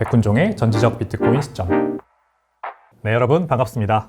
백훈종의 전지적 비트코인 시점. 네, 여러분 반갑습니다.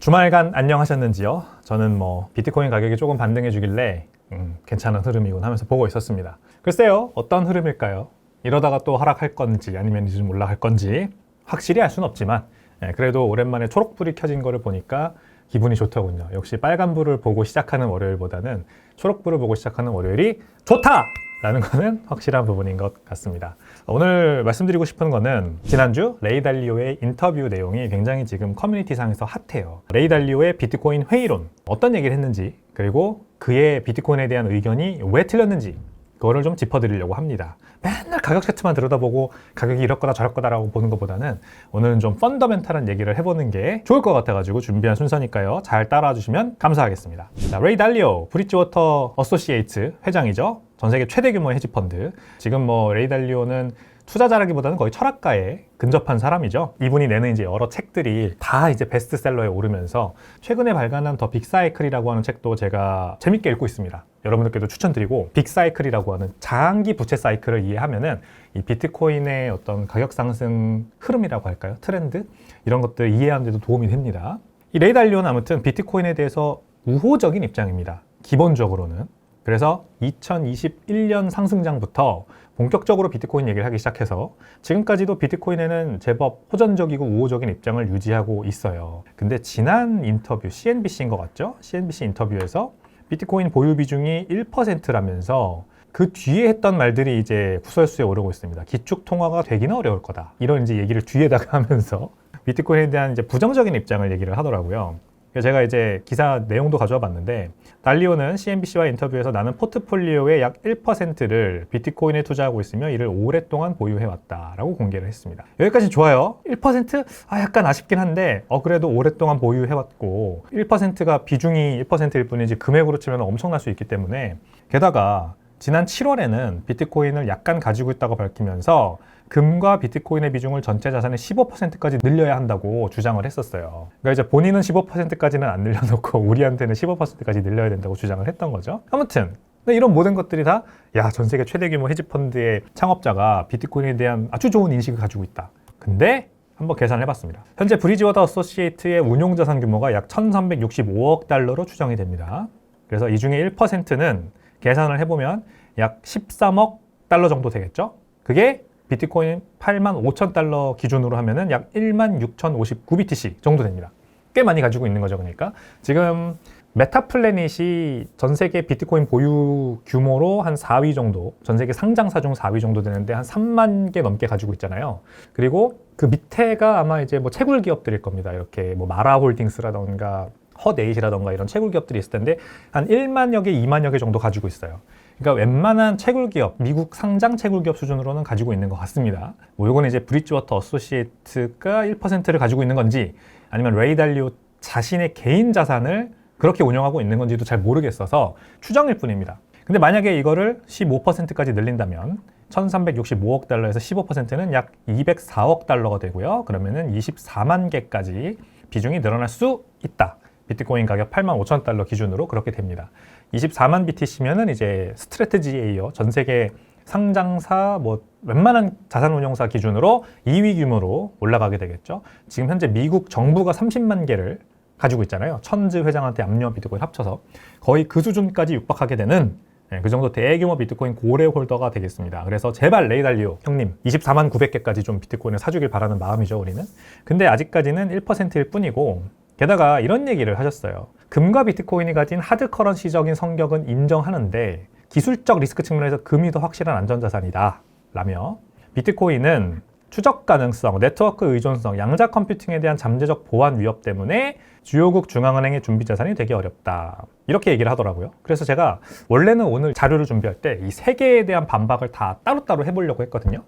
주말간 안녕하셨는지요? 저는 뭐 비트코인 가격이 조금 반등해 주길래 음, 괜찮은 흐름이군 하면서 보고 있었습니다. 글쎄요, 어떤 흐름일까요? 이러다가 또 하락할 건지 아니면 좀 올라갈 건지 확실히 알 수는 없지만 예, 그래도 오랜만에 초록불이 켜진 거를 보니까 기분이 좋더군요. 역시 빨간불을 보고 시작하는 월요일보다는 초록불을 보고 시작하는 월요일이 좋다! 라는 거는 확실한 부분인 것 같습니다. 오늘 말씀드리고 싶은 거는 지난주 레이달리오의 인터뷰 내용이 굉장히 지금 커뮤니티상에서 핫해요. 레이달리오의 비트코인 회의론, 어떤 얘기를 했는지, 그리고 그의 비트코인에 대한 의견이 왜 틀렸는지, 그거를 좀 짚어드리려고 합니다. 맨날 가격 차트만 들여다보고 가격이 이럴 거다 저럴 거다라고 보는 것보다는 오늘은 좀 펀더멘탈한 얘기를 해보는 게 좋을 것 같아가지고 준비한 순서니까요. 잘 따라와 주시면 감사하겠습니다. 자, 레이 달리오, 브릿지워터 어소시에이트 회장이죠. 전 세계 최대 규모의 헤지펀드. 지금 뭐 레이 달리오는 투자자라기보다는 거의 철학가에 근접한 사람이죠. 이분이 내는 이제 여러 책들이 다 이제 베스트셀러에 오르면서 최근에 발간한 더 빅사이클이라고 하는 책도 제가 재밌게 읽고 있습니다. 여러분들께도 추천드리고 빅사이클이라고 하는 장기 부채 사이클을 이해하면은 이 비트코인의 어떤 가격 상승 흐름이라고 할까요? 트렌드 이런 것들 이해하는 데도 도움이 됩니다. 이 레이달리오는 아무튼 비트코인에 대해서 우호적인 입장입니다. 기본적으로는 그래서 2021년 상승장부터 본격적으로 비트코인 얘기를 하기 시작해서 지금까지도 비트코인에는 제법 호전적이고 우호적인 입장을 유지하고 있어요. 근데 지난 인터뷰 CNBC인 것 같죠? CNBC 인터뷰에서 비트코인 보유 비중이 1%라면서 그 뒤에 했던 말들이 이제 구설수에 오르고 있습니다. 기축 통화가 되기는 어려울 거다. 이런 이제 얘기를 뒤에다가 하면서 비트코인에 대한 이제 부정적인 입장을 얘기를 하더라고요. 제가 이제 기사 내용도 가져와 봤는데 달리오는 CNBC와 인터뷰에서 나는 포트폴리오의 약 1%를 비트코인에 투자하고 있으며 이를 오랫동안 보유해왔다라고 공개를 했습니다. 여기까지 좋아요. 1%? 아 약간 아쉽긴 한데 어 그래도 오랫동안 보유해왔고 1%가 비중이 1%일 뿐이지 금액으로 치면 엄청날 수 있기 때문에 게다가 지난 7월에는 비트코인을 약간 가지고 있다고 밝히면서 금과 비트코인의 비중을 전체 자산의 15%까지 늘려야 한다고 주장을 했었어요. 그러니까 이제 본인은 15%까지는 안 늘려놓고 우리한테는 15%까지 늘려야 된다고 주장을 했던 거죠. 아무튼 이런 모든 것들이 다, 야, 전 세계 최대 규모 헤지펀드의 창업자가 비트코인에 대한 아주 좋은 인식을 가지고 있다. 근데 한번 계산을 해봤습니다. 현재 브리지워터 어소시에이트의 운용자산 규모가 약 1365억 달러로 추정이 됩니다. 그래서 이 중에 1%는 계산을 해보면 약 13억 달러 정도 되겠죠? 그게 비트코인 8만 5천 달러 기준으로 하면은 약 1만 6,059 BTC 정도 됩니다. 꽤 많이 가지고 있는 거죠, 그러니까. 지금 메타플래닛이 전 세계 비트코인 보유 규모로 한 4위 정도, 전 세계 상장사 중 4위 정도 되는데 한 3만 개 넘게 가지고 있잖아요. 그리고 그 밑에가 아마 이제 뭐 채굴 기업들일 겁니다. 이렇게 뭐 마라 홀딩스라던가 헛에잇이라던가 이런 채굴 기업들이 있을 텐데 한 1만여 개, 2만여 개 정도 가지고 있어요. 그러니까 웬만한 채굴 기업, 미국 상장 채굴 기업 수준으로는 가지고 있는 것 같습니다. 뭐 이거는 이제 브릿지워터 어소시에이트가 1%를 가지고 있는 건지 아니면 레이달리오 자신의 개인 자산을 그렇게 운영하고 있는 건지도 잘 모르겠어서 추정일 뿐입니다. 근데 만약에 이거를 15%까지 늘린다면 1365억 달러에서 15%는 약 204억 달러가 되고요. 그러면은 24만 개까지 비중이 늘어날 수 있다. 비트코인 가격 8만 5천 달러 기준으로 그렇게 됩니다. 24만 BTC면은 이제 스트레트지에이어 전 세계 상장사 뭐 웬만한 자산운용사 기준으로 2위 규모로 올라가게 되겠죠. 지금 현재 미국 정부가 30만 개를 가지고 있잖아요. 천즈 회장한테 압류한 비트코인 합쳐서 거의 그 수준까지 육박하게 되는 네, 그 정도 대규모 비트코인 고래 홀더가 되겠습니다. 그래서 제발 레이달리오 형님 24만 900개까지 좀 비트코인을 사주길 바라는 마음이죠 우리는. 근데 아직까지는 1%일 뿐이고 게다가 이런 얘기를 하셨어요. 금과 비트코인이 가진 하드 커런시적인 성격은 인정하는데 기술적 리스크 측면에서 금이 더 확실한 안전자산이다. 라며 비트코인은 추적 가능성, 네트워크 의존성, 양자 컴퓨팅에 대한 잠재적 보안 위협 때문에 주요국 중앙은행의 준비 자산이 되기 어렵다. 이렇게 얘기를 하더라고요. 그래서 제가 원래는 오늘 자료를 준비할 때 이 세 개에 대한 반박을 다 따로따로 해보려고 했거든요.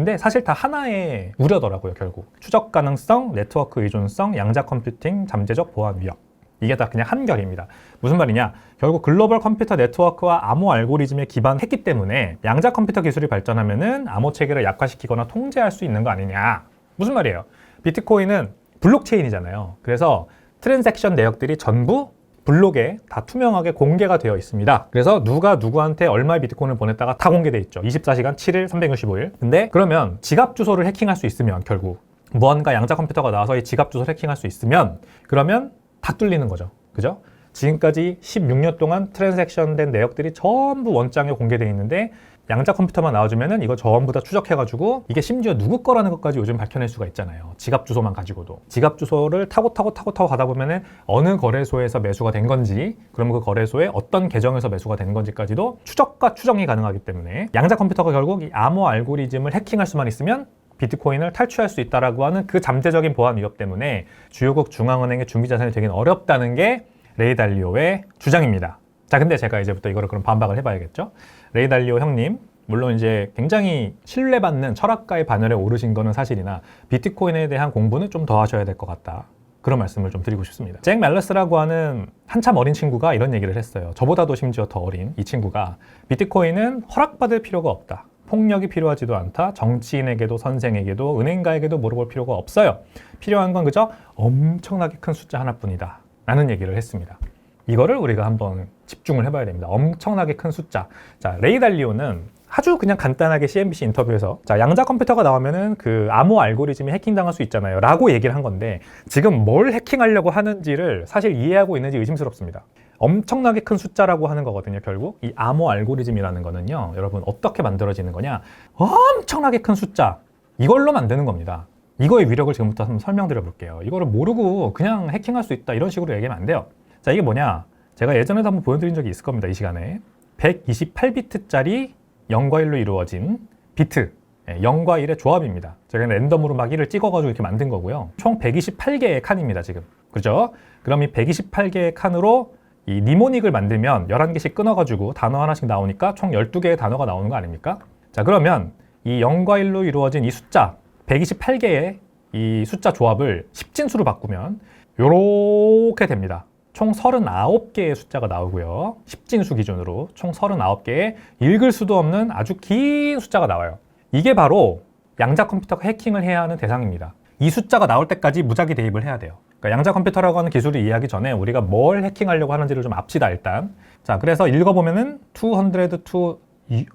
근데 사실 다 하나의 우려더라고요, 결국. 추적 가능성, 네트워크 의존성, 양자 컴퓨팅, 잠재적 보안 위협. 이게 다 그냥 한결입니다. 무슨 말이냐? 결국 글로벌 컴퓨터 네트워크와 암호 알고리즘에 기반했기 때문에 양자 컴퓨터 기술이 발전하면은 암호 체계를 약화시키거나 통제할 수 있는 거 아니냐? 무슨 말이에요? 비트코인은 블록체인이잖아요. 그래서 트랜잭션 내역들이 전부 블록에 다 투명하게 공개가 되어 있습니다. 그래서 누가 누구한테 얼마의 비트코인을 보냈다가 다 공개돼 있죠. 24시간 7일 365일. 근데 그러면 지갑 주소를 해킹할 수 있으면 결국 무언가 양자 컴퓨터가 나와서 이 지갑 주소를 해킹할 수 있으면 그러면 다 뚫리는 거죠. 그죠? 지금까지 16년 동안 트랜잭션 된 내역들이 전부 원장에 공개되어 있는데 양자 컴퓨터만 나와주면은 이거 전부 다 추적해가지고 이게 심지어 누구 거라는 것까지 요즘 밝혀낼 수가 있잖아요. 지갑 주소만 가지고도. 지갑 주소를 타고 타고 타고 타고 가다 보면은 어느 거래소에서 매수가 된 건지, 그러면 그 거래소에 어떤 계정에서 매수가 된 건지까지도 추적과 추정이 가능하기 때문에 양자 컴퓨터가 결국 이 암호 알고리즘을 해킹할 수만 있으면 비트코인을 탈취할 수 있다라고 하는 그 잠재적인 보안 위협 때문에 주요국 중앙은행의 준비 자산이 되긴 어렵다는 게 레이달리오의 주장입니다. 자, 근데 제가 이제부터 이거를 그럼 반박을 해봐야겠죠? 레이달리오 형님, 물론 이제 굉장히 신뢰받는 철학가의 반열에 오르신 거는 사실이나 비트코인에 대한 공부는 좀 더 하셔야 될 것 같다. 그런 말씀을 좀 드리고 싶습니다. 잭 멜러스라고 하는 한참 어린 친구가 이런 얘기를 했어요. 저보다도 심지어 더 어린 이 친구가 비트코인은 허락받을 필요가 없다. 폭력이 필요하지도 않다. 정치인에게도 선생에게도 은행가에게도 물어볼 필요가 없어요. 필요한 건 그저 엄청나게 큰 숫자 하나뿐이다. 라는 얘기를 했습니다. 이거를 우리가 한번 집중을 해봐야 됩니다. 엄청나게 큰 숫자. 자, 레이달리오는 아주 그냥 간단하게 CNBC 인터뷰에서 자, 양자 컴퓨터가 나오면은 그 암호 알고리즘이 해킹당할 수 있잖아요. 라고 얘기를 한 건데 지금 뭘 해킹하려고 하는지를 사실 이해하고 있는지 의심스럽습니다. 엄청나게 큰 숫자라고 하는 거거든요, 결국. 이 암호 알고리즘이라는 거는요, 여러분 어떻게 만들어지는 거냐? 엄청나게 큰 숫자. 이걸로 만드는 겁니다. 이거의 위력을 지금부터 한번 설명드려 볼게요. 이거를 모르고 그냥 해킹할 수 있다 이런 식으로 얘기하면 안 돼요. 자, 이게 뭐냐? 제가 예전에도 한번 보여드린 적이 있을 겁니다. 이 시간에. 128비트짜리 0과 1로 이루어진 비트. 0과 1의 조합입니다. 제가 랜덤으로 막 1을 찍어가지고 이렇게 만든 거고요. 총 128개의 칸입니다, 지금. 그죠? 그럼 이 128개의 칸으로 이 니모닉을 만들면 11개씩 끊어가지고 단어 하나씩 나오니까 총 12개의 단어가 나오는 거 아닙니까? 자, 그러면 이 0과 1로 이루어진 이 숫자, 128개의 이 숫자 조합을 10진수로 바꾸면 요렇게 됩니다. 총 39개의 숫자가 나오고요. 10진수 기준으로 총 39개의 읽을 수도 없는 아주 긴 숫자가 나와요. 이게 바로 양자 컴퓨터가 해킹을 해야 하는 대상입니다. 이 숫자가 나올 때까지 무작위 대입을 해야 돼요. 그러니까 양자 컴퓨터라고 하는 기술을 이해하기 전에 우리가 뭘 해킹하려고 하는지를 좀 압시다 일단. 자, 그래서 읽어보면은 202 1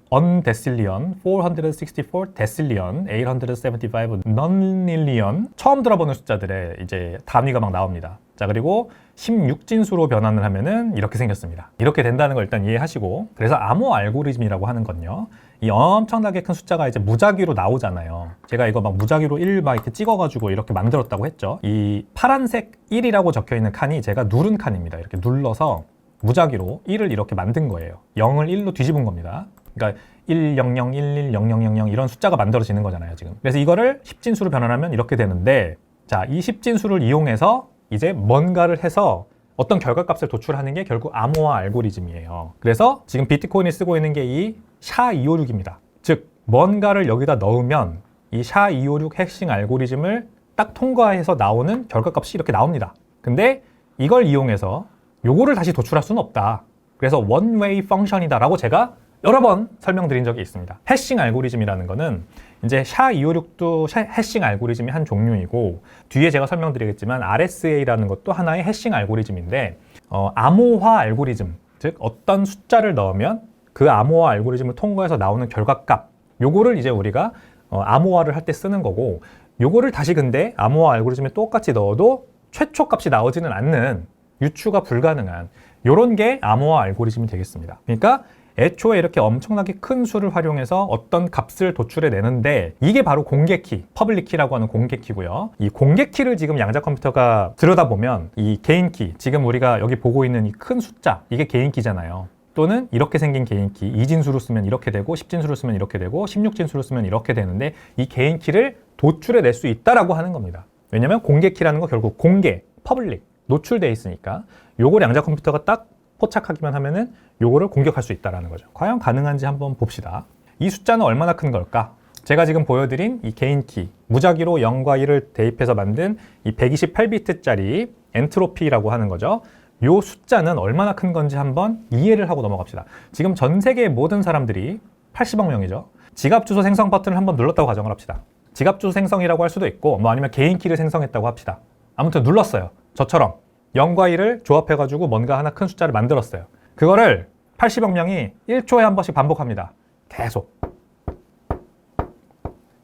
데실리언, 464 데실리언, 875 넌릴리언 처음 들어보는 숫자들의 이제 단위가 막 나옵니다. 자 그리고 16진수로 변환을 하면은 이렇게 생겼습니다. 이렇게 된다는 걸 일단 이해하시고 그래서 암호 알고리즘이라고 하는 건요. 이 엄청나게 큰 숫자가 이제 무작위로 나오잖아요. 제가 이거 막 무작위로 1 막 이렇게 찍어가지고 이렇게 만들었다고 했죠. 이 파란색 1이라고 적혀 있는 칸이 제가 누른 칸입니다. 이렇게 눌러서 무작위로 1을 이렇게 만든 거예요. 0을 1로 뒤집은 겁니다. 그러니까 1, 0, 0, 1, 1, 0, 0, 0, 0 이런 숫자가 만들어지는 거잖아요, 지금. 그래서 이거를 10진수로 변환하면 이렇게 되는데 자, 이 10진수를 이용해서 이제 뭔가를 해서 어떤 결과값을 도출하는 게 결국 암호화 알고리즘이에요. 그래서 지금 비트코인이 쓰고 있는 게이 샤256입니다. 즉, 뭔가를 여기다 넣으면 이 샤256 해싱 알고리즘을 딱 통과해서 나오는 결과값이 이렇게 나옵니다. 근데 이걸 이용해서 요거를 다시 도출할 수는 없다. 그래서 원웨이 펑션이다라고 제가 여러 번 설명드린 적이 있습니다. 해싱 알고리즘이라는 거는 이제 샤256도 해싱 알고리즘이 한 종류이고 뒤에 제가 설명드리겠지만 RSA라는 것도 하나의 해싱 알고리즘인데 어, 암호화 알고리즘 즉 어떤 숫자를 넣으면 그 암호화 알고리즘을 통과해서 나오는 결과값 요거를 이제 우리가 어, 암호화를 할 때 쓰는 거고 요거를 다시 근데 암호화 알고리즘에 똑같이 넣어도 최초 값이 나오지는 않는 유추가 불가능한 요런 게 암호화 알고리즘이 되겠습니다. 그러니까 애초에 이렇게 엄청나게 큰 수를 활용해서 어떤 값을 도출해 내는데 이게 바로 공개 키, 퍼블릭 키라고 하는 공개 키고요. 이 공개 키를 지금 양자 컴퓨터가 들여다보면 이 개인 키, 지금 우리가 여기 보고 있는 이 큰 숫자, 이게 개인 키잖아요. 또는 이렇게 생긴 개인 키, 2진수로 쓰면 이렇게 되고 10진수로 쓰면 이렇게 되고 16진수로 쓰면 이렇게 되는데 이 개인 키를 도출해 낼 수 있다라고 하는 겁니다. 왜냐면 공개 키라는 거 결국 공개, 퍼블릭, 노출돼 있으니까 요걸 양자 컴퓨터가 딱 포착하기만 하면은 요거를 공격할 수 있다라는 거죠. 과연 가능한지 한번 봅시다. 이 숫자는 얼마나 큰 걸까? 제가 지금 보여드린 이 개인 키, 무작위로 0과 1을 대입해서 만든 이 128비트짜리 엔트로피라고 하는 거죠. 요 숫자는 얼마나 큰 건지 한번 이해를 하고 넘어갑시다. 지금 전 세계의 모든 사람들이 80억 명이죠. 지갑 주소 생성 버튼을 한번 눌렀다고 가정을 합시다. 지갑 주소 생성이라고 할 수도 있고 뭐 아니면 개인 키를 생성했다고 합시다. 아무튼 눌렀어요. 저처럼 0과 1을 조합해가지고 뭔가 하나 큰 숫자를 만들었어요. 그거를 80억 명이 1초에 한 번씩 반복합니다. 계속.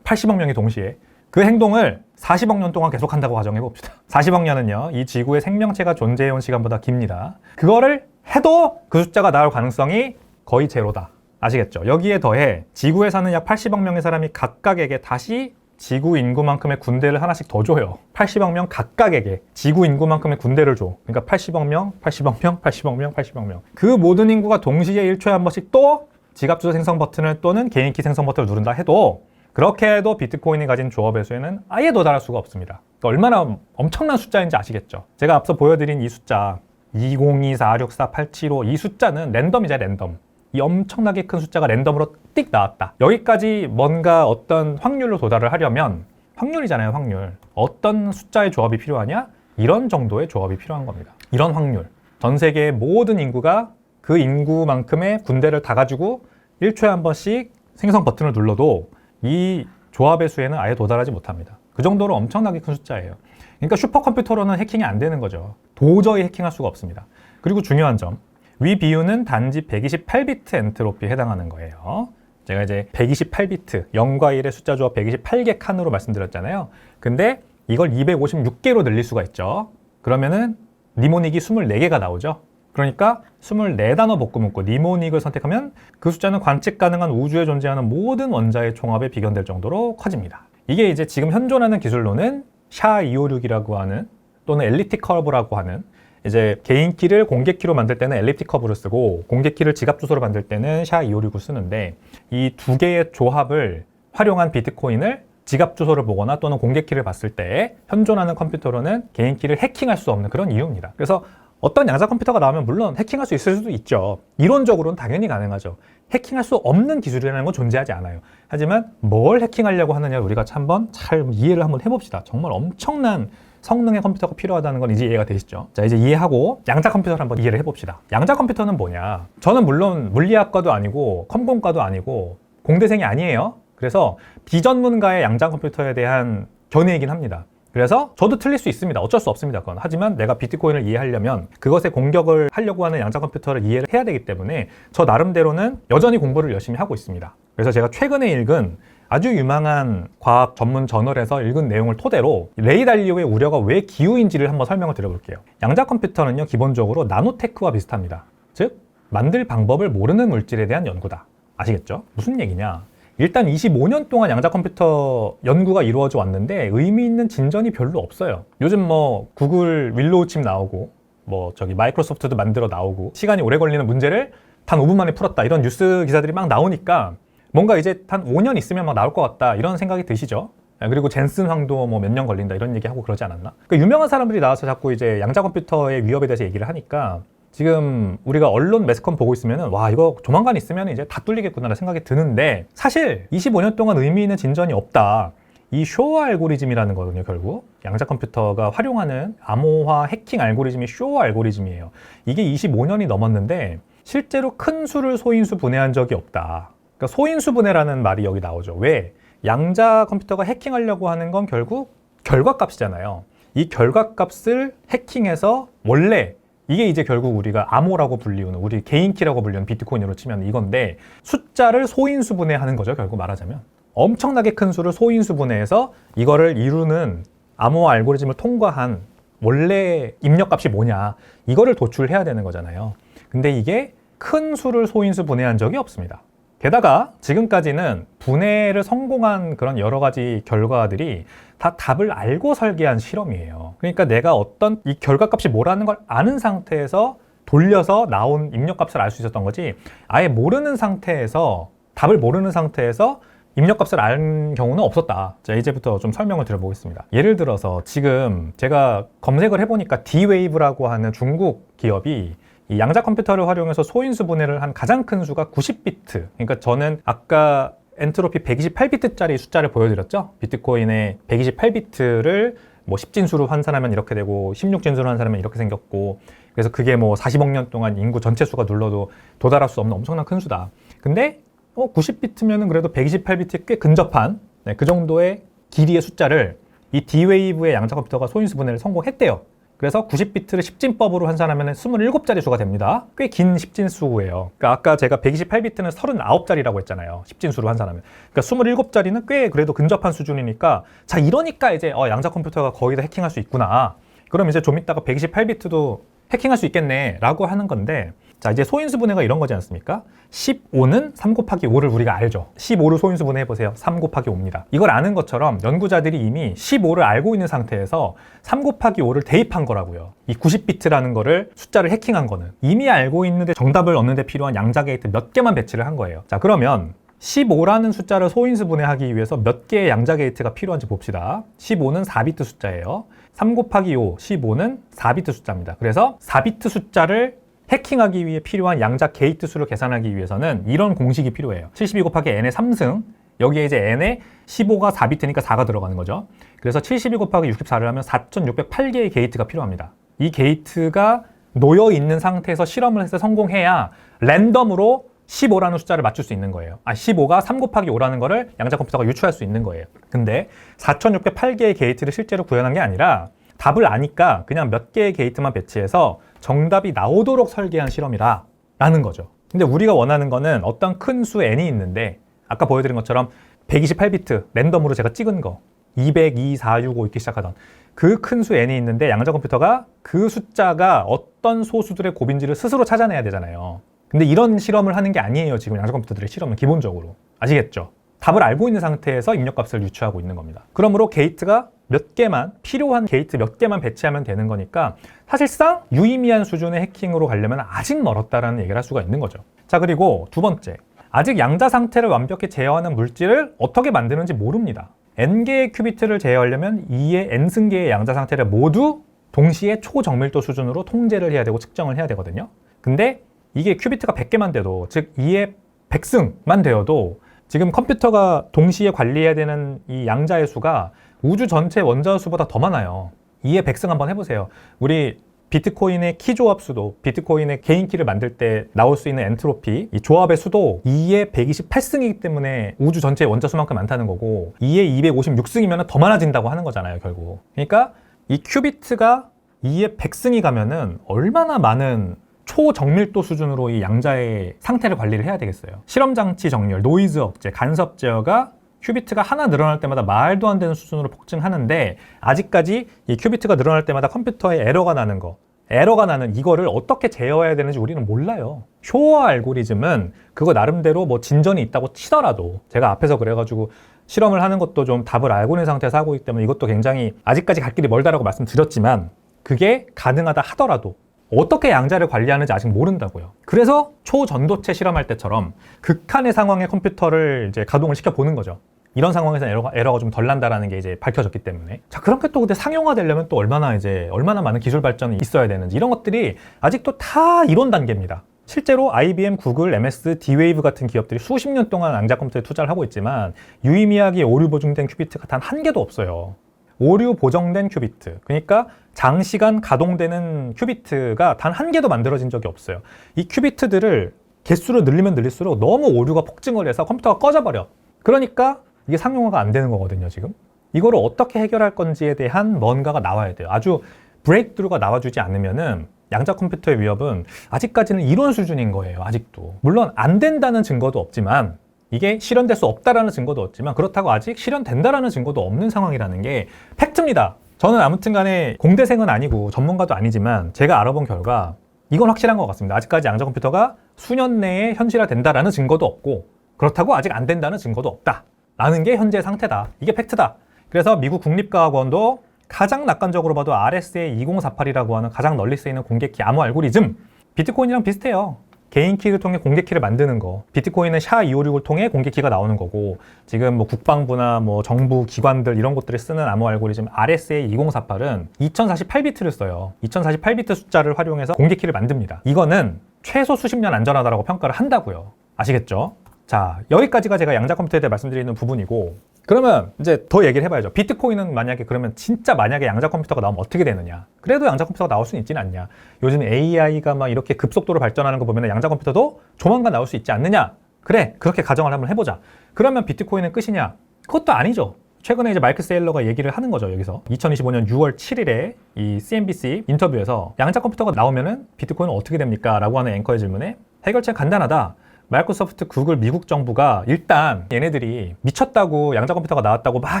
80억 명이 동시에. 그 행동을 40억 년 동안 계속 한다고 가정해 봅시다. 40억 년은요, 이 지구의 생명체가 존재해온 시간보다 깁니다. 그거를 해도 그 숫자가 나올 가능성이 거의 제로다. 아시겠죠? 여기에 더해 지구에 사는 약 80억 명의 사람이 각각에게 다시 지구 인구만큼의 군대를 하나씩 더 줘요. 80억 명 각각에게 지구 인구만큼의 군대를 줘. 그러니까 80억 명, 80억 명, 80억 명, 80억 명. 그 모든 인구가 동시에 1초에 한 번씩 또 지갑주소 생성 버튼을 또는 개인키 생성 버튼을 누른다 해도 그렇게 해도 비트코인이 가진 조합의 수에는 아예 도달할 수가 없습니다. 그러니까 얼마나 엄청난 숫자인지 아시겠죠? 제가 앞서 보여드린 이 숫자 2024648755이 숫자는 랜덤이자 랜덤. 이 엄청나게 큰 숫자가 랜덤으로 띡 나왔다. 여기까지 뭔가 어떤 확률로 도달을 하려면 확률이잖아요, 확률. 어떤 숫자의 조합이 필요하냐? 이런 정도의 조합이 필요한 겁니다. 이런 확률. 전 세계의 모든 인구가 그 인구만큼의 군대를 다 가지고 1초에 한 번씩 생성 버튼을 눌러도 이 조합의 수에는 아예 도달하지 못합니다. 그 정도로 엄청나게 큰 숫자예요. 그러니까 슈퍼컴퓨터로는 해킹이 안 되는 거죠. 도저히 해킹할 수가 없습니다. 그리고 중요한 점, 위 비율은 단지 128비트 엔트로피에 해당하는 거예요. 제가 이제 128비트, 0과 1의 숫자 조합 128개 칸으로 말씀드렸잖아요. 근데 이걸 256개로 늘릴 수가 있죠. 그러면은 니모닉이 24개가 나오죠. 그러니까 24단어 복구 문구 니모닉을 선택하면 그 숫자는 관측 가능한 우주에 존재하는 모든 원자의 총합에 비견될 정도로 커집니다. 이게 이제 지금 현존하는 기술로는 샤256이라고 하는 또는 엘리틱 커브라고 하는 이제 개인 키를 공개 키로 만들 때는 엘립틱 커브를 쓰고 공개 키를 지갑 주소로 만들 때는 샤256을 쓰는데 이 두 개의 조합을 활용한 비트코인을 지갑 주소를 보거나 또는 공개 키를 봤을 때 현존하는 컴퓨터로는 개인 키를 해킹할 수 없는 그런 이유입니다. 그래서 어떤 양자 컴퓨터가 나오면 물론 해킹할 수 있을 수도 있죠. 이론적으로는 당연히 가능하죠. 해킹할 수 없는 기술이라는 건 존재하지 않아요. 하지만 뭘 해킹하려고 하느냐 우리가 한번 잘 이해를 한번 해봅시다. 정말 엄청난 성능의 컴퓨터가 필요하다는 건 이제 이해가 되시죠? 자, 이제 이해하고 양자 컴퓨터를 한번 이해를 해봅시다. 양자 컴퓨터는 뭐냐? 저는 물론 물리학과도 아니고 컴공과도 아니고 공대생이 아니에요. 그래서 비전문가의 양자 컴퓨터에 대한 견해이긴 합니다. 그래서 저도 틀릴 수 있습니다. 어쩔 수 없습니다. 그건. 하지만 내가 비트코인을 이해하려면 그것에 공격을 하려고 하는 양자 컴퓨터를 이해를 해야 되기 때문에 저 나름대로는 여전히 공부를 열심히 하고 있습니다. 그래서 제가 최근에 읽은 아주 유망한 과학 전문 저널에서 읽은 내용을 토대로 레이 달리오의 우려가 왜 기후인지를 한번 설명을 드려볼게요. 양자 컴퓨터는요, 기본적으로 나노테크와 비슷합니다. 즉, 만들 방법을 모르는 물질에 대한 연구다. 아시겠죠? 무슨 얘기냐? 일단 25년 동안 양자 컴퓨터 연구가 이루어져 왔는데 의미 있는 진전이 별로 없어요. 요즘 뭐 구글 윌로우 칩 나오고 뭐 저기 마이크로소프트도 만들어 나오고 시간이 오래 걸리는 문제를 단 5분 만에 풀었다 이런 뉴스 기사들이 막 나오니까 뭔가 이제 한 5년 있으면 막 나올 것 같다 이런 생각이 드시죠? 예, 그리고 젠슨 황도 뭐 몇 년 걸린다 이런 얘기하고 그러지 않았나? 그 유명한 사람들이 나와서 자꾸 이제 양자 컴퓨터의 위협에 대해서 얘기를 하니까 지금 우리가 언론 매스컴 보고 있으면은 와 이거 조만간 있으면 이제 다 뚫리겠구나라는 생각이 드는데 사실 25년 동안 의미 있는 진전이 없다. 이 쇼어 알고리즘이라는 거거든요, 결국. 양자 컴퓨터가 활용하는 암호화 해킹 알고리즘이 쇼어 알고리즘이에요. 이게 25년이 넘었는데 실제로 큰 수를 소인수 분해한 적이 없다. 그러니까 소인수 분해라는 말이 여기 나오죠. 왜? 양자 컴퓨터가 해킹하려고 하는 건 결국 결과값이잖아요. 이 결과값을 해킹해서 원래 이게 이제 결국 우리가 암호라고 불리우는 우리 개인키라고 불리는 비트코인으로 치면 이건데 숫자를 소인수분해 하는 거죠 결국 말하자면 엄청나게 큰 수를 소인수분해해서 이거를 이루는 암호 알고리즘을 통과한 원래 입력값이 뭐냐 이거를 도출해야 되는 거잖아요 근데 이게 큰 수를 소인수 분해한 적이 없습니다 게다가 지금까지는 분해를 성공한 그런 여러 가지 결과들이 다 답을 알고 설계한 실험이에요. 그러니까 내가 어떤 이 결과값이 뭐라는 걸 아는 상태에서 돌려서 나온 입력값을 알 수 있었던 거지 아예 모르는 상태에서 답을 모르는 상태에서 입력값을 아는 경우는 없었다. 자, 이제부터 좀 설명을 드려보겠습니다. 예를 들어서 지금 제가 검색을 해보니까 D-Wave라고 하는 중국 기업이 이 양자 컴퓨터를 활용해서 소인수 분해를 한 가장 큰 수가 90비트. 그러니까 저는 아까 엔트로피 128비트짜리 숫자를 보여드렸죠. 비트코인의 128비트를 뭐 10진수로 환산하면 이렇게 되고 16진수로 환산하면 이렇게 생겼고 그래서 그게 뭐 40억 년 동안 인구 전체 수가 눌러도 도달할 수 없는 엄청난 큰 수다. 근데 어 90비트면은 그래도 128비트에 꽤 근접한 네, 그 정도의 길이의 숫자를 이 D-Wave의 양자 컴퓨터가 소인수 분해를 성공했대요. 그래서 90비트를 10진법으로 환산하면 27자리 수가 됩니다. 꽤 긴 10진 수예요. 그러니까 아까 제가 128비트는 39자리라고 했잖아요. 10진 수로 환산하면. 그러니까 27자리는 꽤 그래도 근접한 수준이니까 자 이러니까 이제 어, 양자 컴퓨터가 거의 다 해킹할 수 있구나. 그럼 이제 좀 이따가 128비트도 해킹할 수 있겠네 라고 하는 건데 자 이제 소인수 분해가 이런 거지 않습니까? 15는 3 곱하기 5를 우리가 알죠. 15를 소인수 분해 해 보세요. 3 곱하기 5입니다. 이걸 아는 것처럼 연구자들이 이미 15를 알고 있는 상태에서 3 곱하기 5를 대입한 거라고요. 이 90비트라는 거를 숫자를 해킹한 거는 이미 알고 있는데 정답을 얻는데 필요한 양자 게이트 몇 개만 배치를 한 거예요. 자 그러면 15라는 숫자를 소인수 분해하기 위해서 몇 개의 양자 게이트가 필요한지 봅시다. 15는 4비트 숫자예요. 3 곱하기 5, 15는 4비트 숫자입니다. 그래서 4비트 숫자를 해킹하기 위해 필요한 양자 게이트 수를 계산하기 위해서는 이런 공식이 필요해요. 72 곱하기 n의 3승, 여기에 이제 n에 15가 4비트니까 4가 들어가는 거죠. 그래서 72 곱하기 64를 하면 4,608개의 게이트가 필요합니다. 이 게이트가 놓여 있는 상태에서 실험을 해서 성공해야 랜덤으로 15라는 숫자를 맞출 수 있는 거예요. 아, 15가 3 곱하기 5라는 거를 양자 컴퓨터가 유추할 수 있는 거예요. 근데 4,608개의 게이트를 실제로 구현한 게 아니라 답을 아니까 그냥 몇 개의 게이트만 배치해서 정답이 나오도록 설계한 실험이라 라는 거죠. 근데 우리가 원하는 거는 어떤 큰 수 n이 있는데 아까 보여드린 것처럼 128비트 랜덤으로 제가 찍은 거 200, 2, 4, 6, 5 이렇게 시작하던 그 큰 수 n이 있는데 양자 컴퓨터가 그 숫자가 어떤 소수들의 곱인지를 스스로 찾아내야 되잖아요. 근데 이런 실험을 하는 게 아니에요. 지금 양자 컴퓨터들의 실험은 기본적으로. 아시겠죠? 답을 알고 있는 상태에서 입력값을 유추하고 있는 겁니다. 그러므로 게이트가 몇 개만 필요한 게이트 몇 개만 배치하면 되는 거니까 사실상 유의미한 수준의 해킹으로 가려면 아직 멀었다라는 얘기를 할 수가 있는 거죠. 자 그리고 두 번째 아직 양자 상태를 완벽히 제어하는 물질을 어떻게 만드는지 모릅니다. n개의 큐비트를 제어하려면 2의 n승계의 양자 상태를 모두 동시에 초정밀도 수준으로 통제를 해야 되고 측정을 해야 되거든요. 근데 이게 큐비트가 100개만 돼도 즉 2의 100승만 되어도 지금 컴퓨터가 동시에 관리해야 되는 이 양자의 수가 우주 전체 원자 수보다 더 많아요. 2의 100승 한번 해보세요. 우리 비트코인의 키 조합 수도, 비트코인의 개인 키를 만들 때 나올 수 있는 엔트로피, 이 조합의 수도 2의 128승이기 때문에 우주 전체 원자 수만큼 많다는 거고 2의 256승이면 더 많아진다고 하는 거잖아요, 결국. 그러니까 이 큐비트가 2의 100승이 가면은 얼마나 많은 초정밀도 수준으로 이 양자의 상태를 관리를 해야 되겠어요. 실험장치 정렬, 노이즈 억제, 간섭 제어가 큐비트가 하나 늘어날 때마다 말도 안 되는 수준으로 폭증하는데 아직까지 이 큐비트가 늘어날 때마다 컴퓨터에 에러가 나는 거 에러가 나는 이거를 어떻게 제어해야 되는지 우리는 몰라요. 효어 알고리즘은 그거 나름대로 뭐 진전이 있다고 치더라도 제가 앞에서 그래가지고 실험을 하는 것도 좀 답을 알고 있는 상태에서 하고 있기 때문에 이것도 굉장히 아직까지 갈 길이 멀다라고 말씀드렸지만 그게 가능하다 하더라도 어떻게 양자를 관리하는지 아직 모른다고요. 그래서 초전도체 실험할 때처럼 극한의 상황의 컴퓨터를 이제 가동을 시켜 보는 거죠. 이런 상황에서 에러가, 에러가 좀 덜 난다라는 게 이제 밝혀졌기 때문에. 자, 그렇게 또 근데 상용화되려면 또 얼마나 이제, 얼마나 많은 기술 발전이 있어야 되는지 이런 것들이 아직도 다 이론 단계입니다. 실제로 IBM, 구글, MS, D-Wave 같은 기업들이 수십 년 동안 양자 컴퓨터에 투자를 하고 있지만 유의미하게 오류 보증된 큐비트가 단 한 개도 없어요. 오류 보정된 큐비트. 그러니까 장시간 가동되는 큐비트가 단 한 개도 만들어진 적이 없어요. 이 큐비트들을 개수를 늘리면 늘릴수록 너무 오류가 폭증을 해서 컴퓨터가 꺼져버려. 그러니까 이게 상용화가 안 되는 거거든요, 지금. 이거를 어떻게 해결할 건지에 대한 뭔가가 나와야 돼요. 아주 브레이크드루가 나와주지 않으면은 양자 컴퓨터의 위협은 아직까지는 이론 수준인 거예요, 아직도. 물론 안 된다는 증거도 없지만 이게 실현될 수 없다라는 증거도 없지만 그렇다고 아직 실현된다라는 증거도 없는 상황이라는 게 팩트입니다. 저는 아무튼 간에 공대생은 아니고 전문가도 아니지만 제가 알아본 결과 이건 확실한 것 같습니다. 아직까지 양자 컴퓨터가 수년 내에 현실화된다라는 증거도 없고 그렇다고 아직 안 된다는 증거도 없다. 라는 게 현재 상태다. 이게 팩트다. 그래서 미국 국립과학원도 가장 낙관적으로 봐도 RSA 2048이라고 하는 가장 널리 쓰이는 공개키 암호 알고리즘 비트코인이랑 비슷해요. 개인 키를 통해 공개 키를 만드는 거. 비트코인은 샤256을 통해 공개 키가 나오는 거고 지금 뭐 국방부나 뭐 정부 기관들 이런 곳들이 쓰는 암호 알고리즘 RSA 2048은 2048비트를 써요. 2048비트 숫자를 활용해서 공개 키를 만듭니다. 이거는 최소 수십 년 안전하다라고 평가를 한다고요. 아시겠죠? 자, 여기까지가 제가 양자 컴퓨터에 대해 말씀드리는 부분이고 그러면 이제 더 얘기를 해봐야죠. 비트코인은 만약에 그러면 진짜 만약에 양자 컴퓨터가 나오면 어떻게 되느냐? 그래도 양자 컴퓨터가 나올 수는 있지는 않냐? 요즘 AI가 막 이렇게 급속도로 발전하는 거 보면 양자 컴퓨터도 조만간 나올 수 있지 않느냐? 그래, 그렇게 가정을 한번 해보자. 그러면 비트코인은 끝이냐? 그것도 아니죠. 최근에 이제 마이크 세일러가 얘기를 하는 거죠, 여기서. 2025년 6월 7일에 이 CNBC 인터뷰에서 양자 컴퓨터가 나오면은 비트코인은 어떻게 됩니까? 라고 하는 앵커의 질문에 해결책 간단하다. 마이크로소프트, 구글, 미국 정부가 일단 얘네들이 미쳤다고 양자 컴퓨터가 나왔다고 막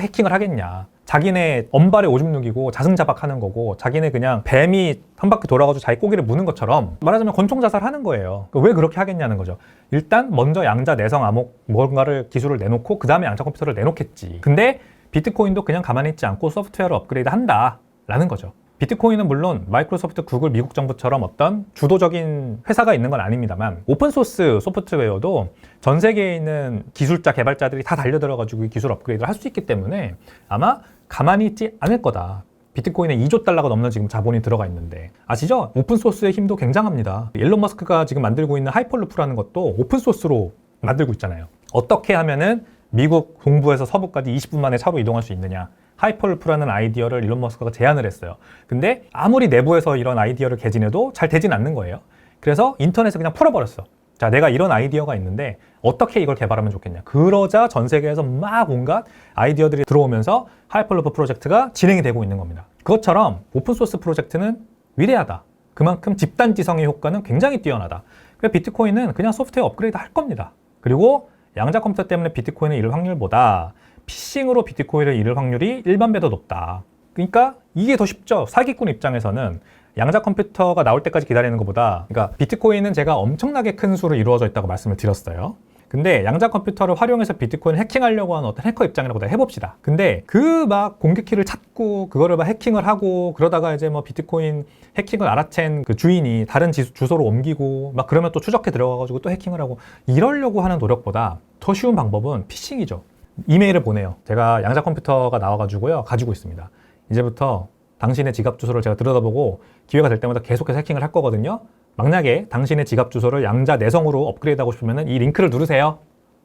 해킹을 하겠냐. 자기네 엄발에 오줌 누기고 자승자박하는 거고 자기네 그냥 뱀이 한 바퀴 돌아가지고 자기 고기를 무는 것처럼 말하자면 권총 자살하는 거예요. 왜 그렇게 하겠냐는 거죠. 일단 먼저 양자 내성 암호 뭔가를 기술을 내놓고 그 다음에 양자 컴퓨터를 내놓겠지. 근데 비트코인도 그냥 가만히 있지 않고 소프트웨어를 업그레이드 한다라는 거죠. 비트코인은 물론 마이크로소프트, 구글, 미국 정부처럼 어떤 주도적인 회사가 있는 건 아닙니다만 오픈소스 소프트웨어도 전 세계에 있는 기술자, 개발자들이 다 달려들어가지고 이 기술 업그레이드를 할 수 있기 때문에 아마 가만히 있지 않을 거다. 비트코인에 2조 달러가 넘는 지금 자본이 들어가 있는데 아시죠? 오픈소스의 힘도 굉장합니다. 일론 머스크가 지금 만들고 있는 하이퍼루프라는 것도 오픈소스로 만들고 있잖아요. 어떻게 하면은 미국 동부에서 서부까지 20분 만에 차로 이동할 수 있느냐. 하이퍼루프라는 아이디어를 일론 머스크가 제안을 했어요. 근데 아무리 내부에서 이런 아이디어를 개진해도 잘 되진 않는 거예요. 그래서 인터넷에 그냥 풀어버렸어. 자, 내가 이런 아이디어가 있는데 어떻게 이걸 개발하면 좋겠냐. 그러자 전 세계에서 막 온갖 아이디어들이 들어오면서 하이퍼루프 프로젝트가 진행이 되고 있는 겁니다. 그것처럼 오픈소스 프로젝트는 위대하다. 그만큼 집단 지성의 효과는 굉장히 뛰어나다. 그래서 비트코인은 그냥 소프트웨어 업그레이드 할 겁니다. 그리고 양자 컴퓨터 때문에 비트코인을 잃을 확률보다 피싱으로 비트코인을 잃을 확률이 일반 배 더 높다. 그러니까 이게 더 쉽죠. 사기꾼 입장에서는 양자 컴퓨터가 나올 때까지 기다리는 것보다 그러니까 비트코인은 제가 엄청나게 큰 수로 이루어져 있다고 말씀을 드렸어요. 근데 양자 컴퓨터를 활용해서 비트코인 해킹하려고 하는 어떤 해커 입장이라고 해봅시다. 근데 그 막 공격키를 찾고 그거를 막 해킹을 하고 그러다가 이제 뭐 비트코인 해킹을 알아챈 그 주인이 다른 지- 주소로 옮기고 막 그러면 또 추적해 들어가가지고 또 해킹을 하고 이러려고 하는 노력보다 더 쉬운 방법은 피싱이죠. 이메일을 보내요. 제가 양자 컴퓨터가 나와가지고요 가지고 있습니다. 이제부터 당신의 지갑 주소를 제가 들여다보고 기회가 될 때마다 계속해서 해킹을 할 거거든요. 만약에 당신의 지갑 주소를 양자 내성으로 업그레이드하고 싶으면 이 링크를 누르세요.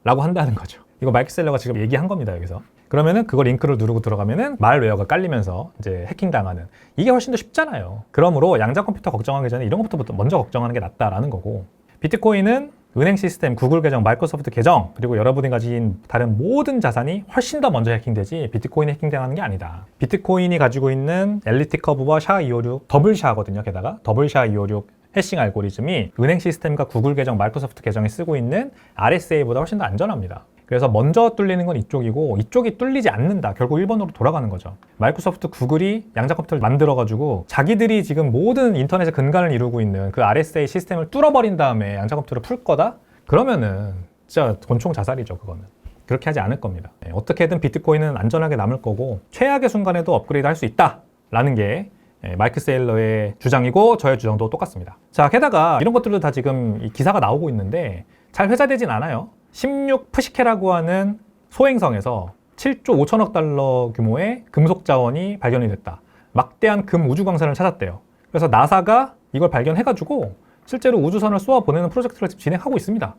라고 한다는 거죠. 이거 마이크 셀러가 지금 얘기한 겁니다, 여기서. 그러면은 그거 링크를 누르고 들어가면은 말웨어가 깔리면서 이제 해킹 당하는 이게 훨씬 더 쉽잖아요. 그러므로 양자 컴퓨터 걱정하기 전에 이런 것부터 먼저 걱정하는 게 낫다라는 거고. 비트코인은 은행 시스템, 구글 계정, 마이크로소프트 계정, 그리고 여러분이 가진 다른 모든 자산이 훨씬 더 먼저 해킹되지 비트코인이 해킹당하는 게 아니다. 비트코인이 가지고 있는 엘리트 커브와 샤256, 더블 샤거든요. 게다가 더블 샤256 해싱 알고리즘이 은행 시스템과 구글 계정, 마이크로소프트 계정이 쓰고 있는 RSA보다 훨씬 더 안전합니다. 그래서 먼저 뚫리는 건 이쪽이고 이쪽이 뚫리지 않는다. 결국 1번으로 돌아가는 거죠. 마이크로소프트, 구글이 양자 컴퓨터를 만들어가지고 자기들이 지금 모든 인터넷의 근간을 이루고 있는 그 RSA 시스템을 뚫어버린 다음에 양자 컴퓨터를 풀 거다? 그러면은 진짜 권총 자살이죠, 그거는. 그렇게 하지 않을 겁니다. 네, 어떻게든 비트코인은 안전하게 남을 거고 최악의 순간에도 업그레이드 할 수 있다 라는 게 예, 마이크 세일러의 주장이고 저의 주장도 똑같습니다. 자, 게다가 이런 것들도 다 지금 이 기사가 나오고 있는데 잘 회자되진 않아요. 16 푸시케라고 하는 소행성에서 7조 5천억 달러 규모의 금속 자원이 발견이 됐다. 막대한 금 우주 광산을 찾았대요. 그래서 나사가 이걸 발견해가지고 실제로 우주선을 쏘아 보내는 프로젝트를 지금 진행하고 있습니다.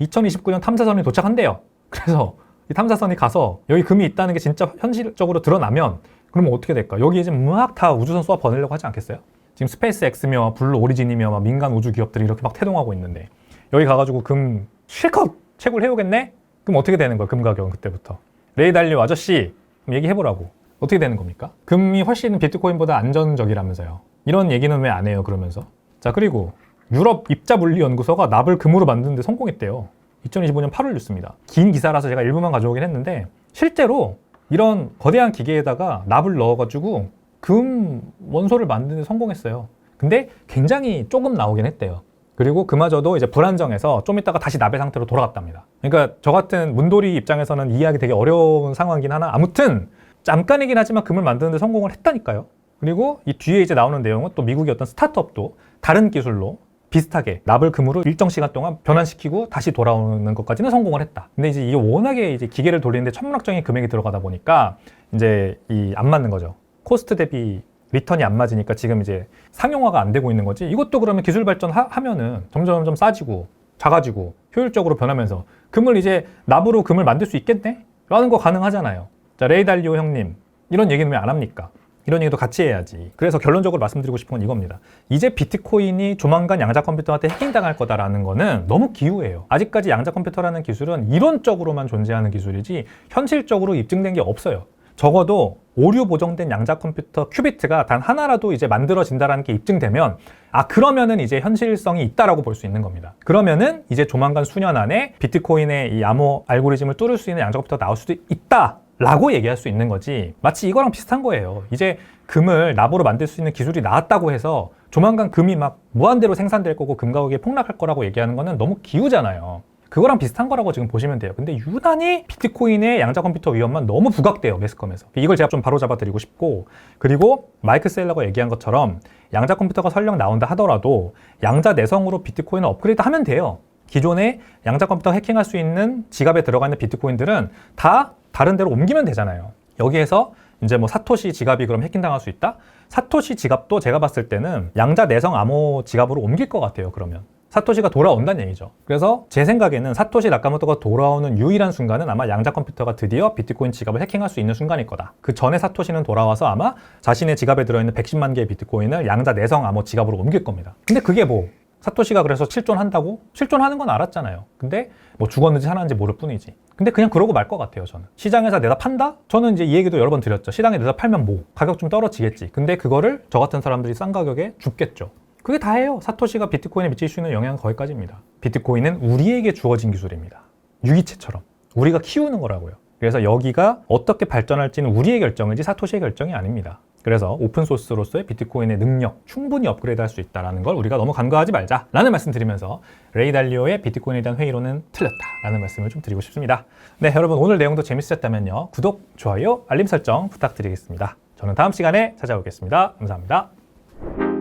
2029년 탐사선이 도착한대요. 그래서 이 탐사선이 가서 여기 금이 있다는 게 진짜 현실적으로 드러나면 그러면 어떻게 될까? 여기 이제 막다 우주선 쏘아 보내려고 하지 않겠어요? 지금 스페이스 X며 블루 오리진이며 막 민간 우주 기업들이 이렇게 막 태동하고 있는데 여기 가가지고 금 실컷 채굴 해오겠네? 그럼 어떻게 되는 거야? 금 가격은 그때부터. 레이 달리오 아저씨 그럼 얘기해보라고. 어떻게 되는 겁니까? 금이 훨씬 비트코인보다 안전적이라면서요. 이런 얘기는 왜 안 해요? 그러면서. 자 그리고 유럽 입자물리연구소가 납을 금으로 만드는데 성공했대요. 2025년 8월 뉴스입니다. 긴 기사라서 제가 일부만 가져오긴 했는데 실제로 이런 거대한 기계에다가 납을 넣어가지고 금 원소를 만드는 데 성공했어요. 근데 굉장히 조금 나오긴 했대요. 그리고 그마저도 이제 불안정해서 좀 있다가 다시 나배 상태로 돌아갔답니다. 그러니까 저 같은 문돌이 입장에서는 이해하기 되게 어려운 상황이긴 하나 아무튼 잠깐이긴 하지만 금을 만드는데 성공을 했다니까요. 그리고 이 뒤에 이제 나오는 내용은 또 미국의 어떤 스타트업도 다른 기술로 비슷하게 납을 금으로 일정 시간 동안 변환시키고 다시 돌아오는 것까지는 성공을 했다. 근데 이제 이게 워낙에 이제 기계를 돌리는데 천문학적인 금액이 들어가다 보니까 이제 이 안 맞는 거죠. 코스트 대비 리턴이 안 맞으니까 지금 이제 상용화가 안 되고 있는 거지. 이것도 그러면 기술 발전하면은 점점 점 점 싸지고 작아지고 효율적으로 변하면서 금을 이제 납으로 금을 만들 수 있겠네? 라는 거 가능하잖아요. 자, 레이달리오 형님. 이런 얘기는 왜 안 합니까? 이런 얘기도 같이 해야지. 그래서 결론적으로 말씀드리고 싶은 건 이겁니다. 이제 비트코인이 조만간 양자 컴퓨터한테 해킹당할 거다라는 거는 너무 기우예요. 아직까지 양자 컴퓨터라는 기술은 이론적으로만 존재하는 기술이지 현실적으로 입증된 게 없어요. 적어도 오류 보정된 양자 컴퓨터 큐비트가 단 하나라도 이제 만들어진다라는 게 입증되면 아 그러면은 이제 현실성이 있다라고 볼 수 있는 겁니다. 그러면은 이제 조만간 수년 안에 비트코인의 이 암호 알고리즘을 뚫을 수 있는 양자 컴퓨터가 나올 수도 있다. 라고 얘기할 수 있는 거지. 마치 이거랑 비슷한 거예요. 이제 금을 납으로 만들 수 있는 기술이 나왔다고 해서 조만간 금이 막 무한대로 생산될 거고 금 가격이 폭락할 거라고 얘기하는 거는 너무 기우잖아요. 그거랑 비슷한 거라고 지금 보시면 돼요. 근데 유난히 비트코인의 양자 컴퓨터 위험만 너무 부각돼요, 매스컴에서. 이걸 제가 좀 바로 잡아 드리고 싶고, 그리고 마이크 셀러가 얘기한 것처럼 양자 컴퓨터가 설령 나온다 하더라도 양자 내성으로 비트코인을 업그레이드 하면 돼요. 기존에 양자 컴퓨터 해킹할 수 있는 지갑에 들어가 있는 비트코인들은 다 다른 데로 옮기면 되잖아요. 여기에서 이제 뭐 사토시 지갑이 그럼 해킹당할 수 있다? 사토시 지갑도 제가 봤을 때는 양자 내성 암호 지갑으로 옮길 것 같아요, 그러면. 사토시가 돌아온다는 얘기죠. 그래서 제 생각에는 사토시 나카모토가 돌아오는 유일한 순간은 아마 양자 컴퓨터가 드디어 비트코인 지갑을 해킹할 수 있는 순간일 거다. 그 전에 사토시는 돌아와서 아마 자신의 지갑에 들어있는 110만 개의 비트코인을 양자 내성 암호 지갑으로 옮길 겁니다. 근데 그게 뭐 사토시가 그래서 실존한다고? 실존하는 건 알았잖아요. 근데 뭐 죽었는지 살았는지 모를 뿐이지. 근데 그냥 그러고 말 것 같아요, 저는. 시장에서 내다 판다? 저는 이제 이 얘기도 여러 번 드렸죠. 시장에 내다 팔면 뭐? 가격 좀 떨어지겠지. 근데 그거를 저 같은 사람들이 싼 가격에 줍겠죠. 그게 다예요. 사토시가 비트코인에 미칠 수 있는 영향은 거기까지입니다. 비트코인은 우리에게 주어진 기술입니다. 유기체처럼. 우리가 키우는 거라고요. 그래서 여기가 어떻게 발전할지는 우리의 결정이지 사토시의 결정이 아닙니다. 그래서 오픈소스로서의 비트코인의 능력 충분히 업그레이드 할 수 있다는 걸 우리가 너무 간과하지 말자 라는 말씀 드리면서 레이 달리오의 비트코인에 대한 회의론은 틀렸다 라는 말씀을 좀 드리고 싶습니다. 네, 여러분 오늘 내용도 재밌으셨다면요. 구독, 좋아요, 알림 설정 부탁드리겠습니다. 저는 다음 시간에 찾아오겠습니다. 감사합니다.